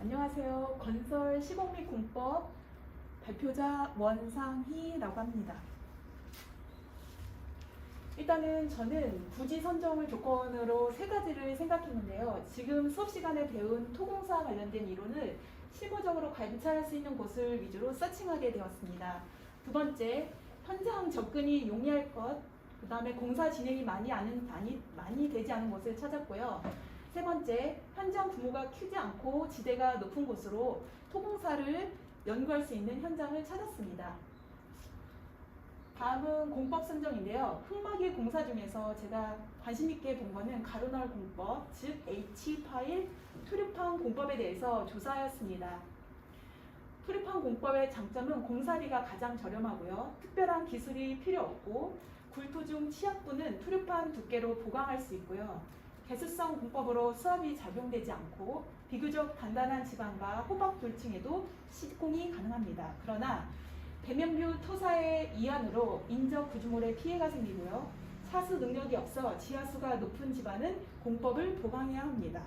안녕하세요. 건설 시공 및 공법 발표자 원상희라고 합니다. 일단은 저는 부지 선정을 조건으로 세 가지를 생각했는데요. 지금 수업 시간에 배운 토공사 관련된 이론을 실무적으로 관찰할 수 있는 곳을 위주로 서칭하게 되었습니다. 두 번째, 현장 접근이 용이할 것, 그 다음에 공사 진행이 많이, 않은, 많이, 많이 되지 않은 곳을 찾았고요. 세 번째, 현장 규모가 크지 않고 지대가 높은 곳으로 토공사를 연구할 수 있는 현장을 찾았습니다. 다음은 공법 선정인데요. 흑막이 공사 중에서 제가 관심 있게 본 거는 가루널 공법, 즉 H 파일 투류판 공법에 대해서 조사하였습니다. 투류판 공법의 장점은 공사비가 가장 저렴하고요. 특별한 기술이 필요 없고 굴토 중 치약분은 투류판 두께로 보강할 수 있고요. 개수성 공법으로 수압이 작용되지 않고 비교적 단단한 지방과 호박 돌층에도 시공이 가능합니다. 그러나 배면뷰 토사의 이안으로 인적 구조물에 피해가 생기고요. 사수 능력이 없어 지하수가 높은 집안은 공법을 보강해야 합니다.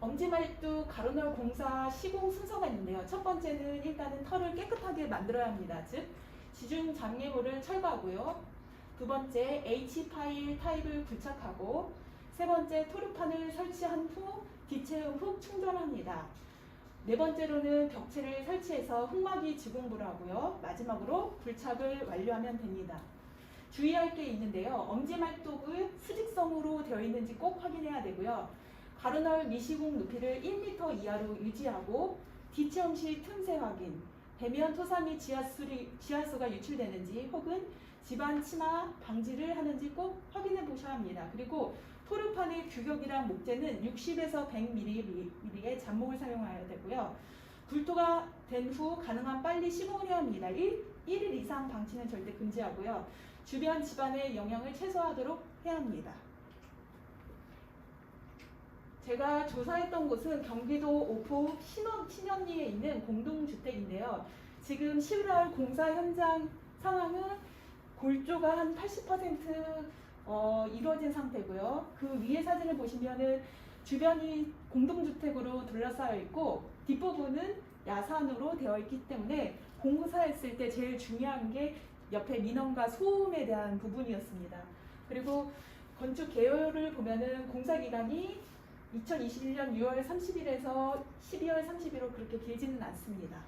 엄지말뚝 가로널 공사 시공 순서가 있는데요. 첫 번째는 일단은 털을 깨끗하게 만들어야 합니다. 즉 지중 장애물을 철거하고요. 두 번째 H 파일 타입을 부착하고 세 번째 토르판을 설치한 후 뒤채운 후 충전합니다. 네 번째로는 벽체를 설치해서 흙막이 지공부를 하고요. 마지막으로 불착을 완료하면 됩니다. 주의할 게 있는데요. 엄지말뚝을 수직성으로 되어 있는지 꼭 확인해야 되고요. 가루널 미시공 높이를 1m 이하로 유지하고 뒤체험 시 틈새 확인, 배면 토사 및 지하수리, 지하수가 유출되는지 혹은 집안 침하 방지를 하는지 꼭 확인해 보셔야 합니다. 그리고 토르판의 규격이랑 목재는 60에서 100mm의 잔목을 사용해야 되고요. 굴토가 된 후 가능한 빨리 시공을 해야 합니다. 1, 1일 이상 방치는 절대 금지하고요. 주변 집안의 영향을 최소화하도록 해야 합니다. 제가 조사했던 곳은 경기도 오포 신원, 신현리에 있는 공동주택인데요. 지금 11월 공사 현장 상황은 골조가 한 80% 어, 이루어진 상태고요. 그 위에 사진을 보시면은 주변이 공동주택으로 둘러싸여 있고 뒷부분은 야산으로 되어 있기 때문에 공사했을 때 제일 중요한 게 옆에 민원과 소음에 대한 부분이었습니다. 그리고 건축 개요를 보면은 공사 기간이 2021년 6월 30일에서 12월 30일로 그렇게 길지는 않습니다.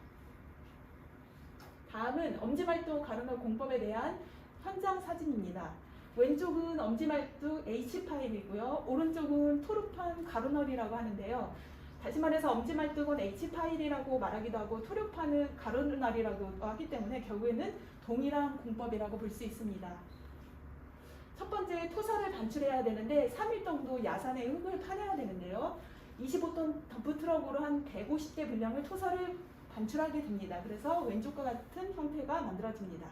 다음은 엄지말뚝 가루널 공법에 대한 현장 사진입니다. 왼쪽은 엄지말뚝 H 파일이고요. 오른쪽은 토르판 가루널이라고 하는데요. 다시 말해서 엄지말뚝은 H 파일이라고 말하기도 하고 토르판은 가루널이라고 하기 때문에 결국에는 동일한 공법이라고 볼 수 있습니다. 첫 번째 토사를 반출해야 되는데 3일 정도 야산에 흙을 파내야 되는데요. 25톤 덤프 트럭으로 한 150대 분량을 토사를 반출하게 됩니다. 그래서 왼쪽과 같은 형태가 만들어집니다.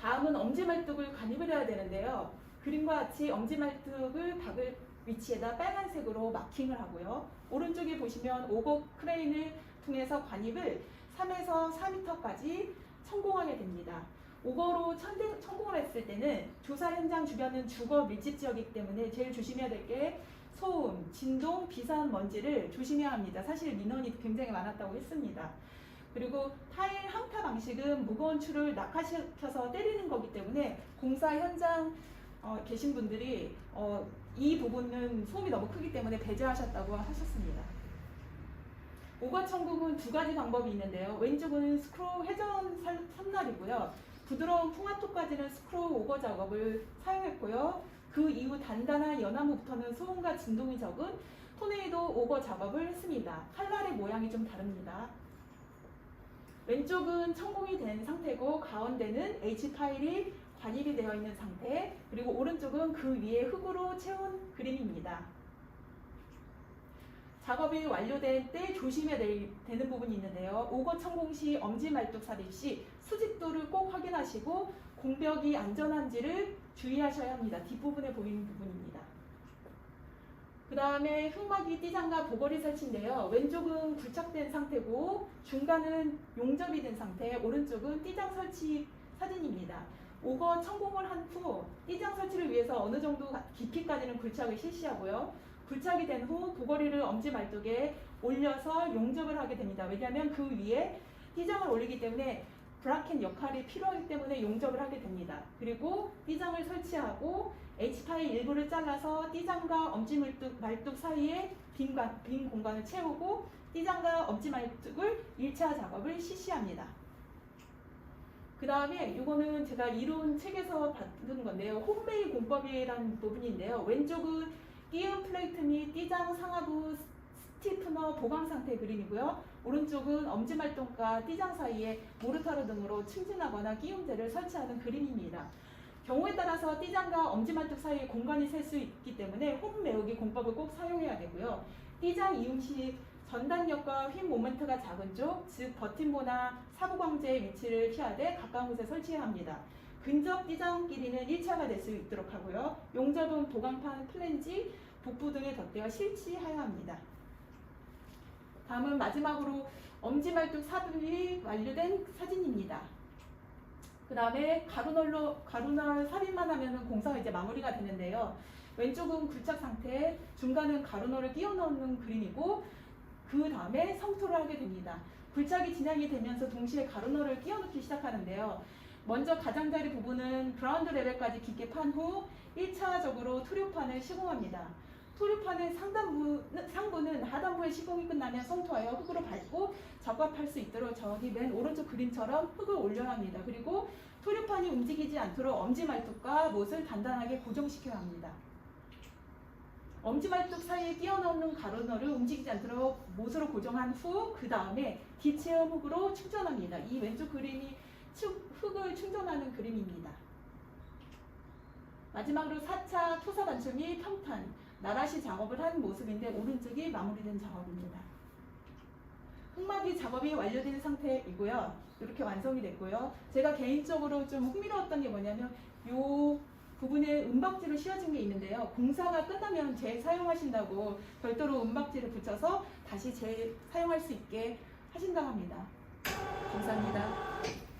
다음은 엄지말뚝을 관입을 해야 되는데요. 그림과 같이 엄지말뚝을 박을 위치에다 빨간색으로 마킹을 하고요. 오른쪽에 보시면 오거 크레인을 통해서 관입을 3에서 4m까지 성공하게 됩니다. 오거로 천대, 성공을 했을 때는 조사 현장 주변은 주거 밀집 지역이기 때문에 제일 조심해야 될 게 소음, 진동, 비산 먼지를 조심해야 합니다. 사실 민원이 굉장히 많았다고 했습니다. 그리고 타일 항타 방식은 무거운 줄을 낙하시켜서 때리는 거기 때문에 공사 현장 어, 계신 분들이 어, 이 부분은 소음이 너무 크기 때문에 배제하셨다고 하셨습니다. 오거 천국은 두 가지 방법이 있는데요. 왼쪽은 스크루 회전 살- 삼날이고요. 부드러운 풍화토까지는 스크루 오거 작업을 사용했고요. 그 이후 단단한 연나무부터는 소음과 진동이 적은 토네이도 오거 작업을 했습니다. 칼날의 모양이 좀 다릅니다. 왼쪽은 천공이 된 상태고 가운데는 H 파일이 관입이 되어 있는 상태 그리고 오른쪽은 그 위에 흙으로 채운 그림입니다. 작업이 완료될 때 조심해야 될- 되는 부분이 있는데요. 오거 천공 시 엄지 말뚝 삽입 시 수직도를 꼭 확인하시고 공벽이 안전한지를 주의하셔야 합니다. 뒷부분에 보이는 부분입니다. 그 다음에 흙막이 띠장과 보거리 설치인데요. 왼쪽은 굴착된 상태고 중간은 용접이 된 상태, 오른쪽은 띠장 설치 사진입니다. 오거 천공을 한 후 띠장 설치를 위해서 어느 정도 깊이까지는 굴착을 실시하고요. 굴착이 된후 보거리를 엄지 말뚝에 올려서 용접을 하게 됩니다. 왜냐하면 그 위에 띠장을 올리기 때문에 브라켓 역할이 필요하기 때문에 용접을 하게 됩니다. 그리고 띠장을 설치하고 H파일 일부를 잘라서 띠장과 엄지 말뚝, 말뚝 사이에 빈, 관- 빈 공간을 채우고 띠장과 엄지 말뚝을 1차 작업을 실시합니다. 그 다음에 이거는 제가 이론 책에서 받은 건데요. 홈메이 공법이라는 부분인데요. 왼쪽은 끼운 플레이트 및 띠장 상하부 스티프너 보강 상태 그림이고요. 오른쪽은 엄지말동과 띠장 사이에 모르타르 등으로 층진하거나 끼움제를 설치하는 그림입니다. 경우에 따라서 띠장과 엄지말뚝 사이에 공간이 셀 수 있기 때문에 홈 메우기 공법을 꼭 사용해야 되고요. 띠장 이용 시 전단력과 휜 모멘트가 작은 쪽, 즉 버팀모나 사부광재의 위치를 피하되 가까운 곳에 설치해야 합니다. 근접 띠장 길이는 1차가 될 수 있도록 하고요. 용접은 도강판, 플랜지, 복부 등에 덧대어 실치해야 합니다. 다음은 마지막으로 엄지말뚝 삽입이 완료된 사진입니다. 그 다음에 가루널로 가루널 삽입만 하면 공사가 이제 마무리가 되는데요. 왼쪽은 굴착 상태, 중간은 가루널을 끼워 넣는 그림이고 그 다음에 성토를 하게 됩니다. 굴착이 진행이 되면서 동시에 가루널을 끼워 넣기 시작하는데요. 먼저 가장자리 부분은 그라운드 레벨까지 깊게 판 후 1차적으로 투류판을 시공합니다. 토류판의 상단부, 상부는 하단부의 시공이 끝나면 성토하여 흙으로 밟고 적합할 수 있도록 저기 맨 오른쪽 그림처럼 흙을 올려야 합니다. 그리고 토류판이 움직이지 않도록 엄지 말뚝과 못을 단단하게 고정시켜야 합니다. 엄지 말뚝 사이에 끼워 넣는 가루너를 움직이지 않도록 못으로 고정한 후 그 다음에 기체형 흙으로 충전합니다. 이 왼쪽 그림이 충- 흙을 충전하는 그림입니다. 마지막으로 4차 토사 및 평탄, 나라시 작업을 한 모습인데 오른쪽이 마무리된 작업입니다. 흙막이 작업이 완료된 상태이고요. 이렇게 완성이 됐고요. 제가 개인적으로 좀 흥미로웠던 게 뭐냐면 요 부분에 은박지로 씌워진 게 있는데요. 공사가 끝나면 재사용하신다고 별도로 은박지를 붙여서 다시 재사용할 수 있게 하신다고 합니다. 감사합니다.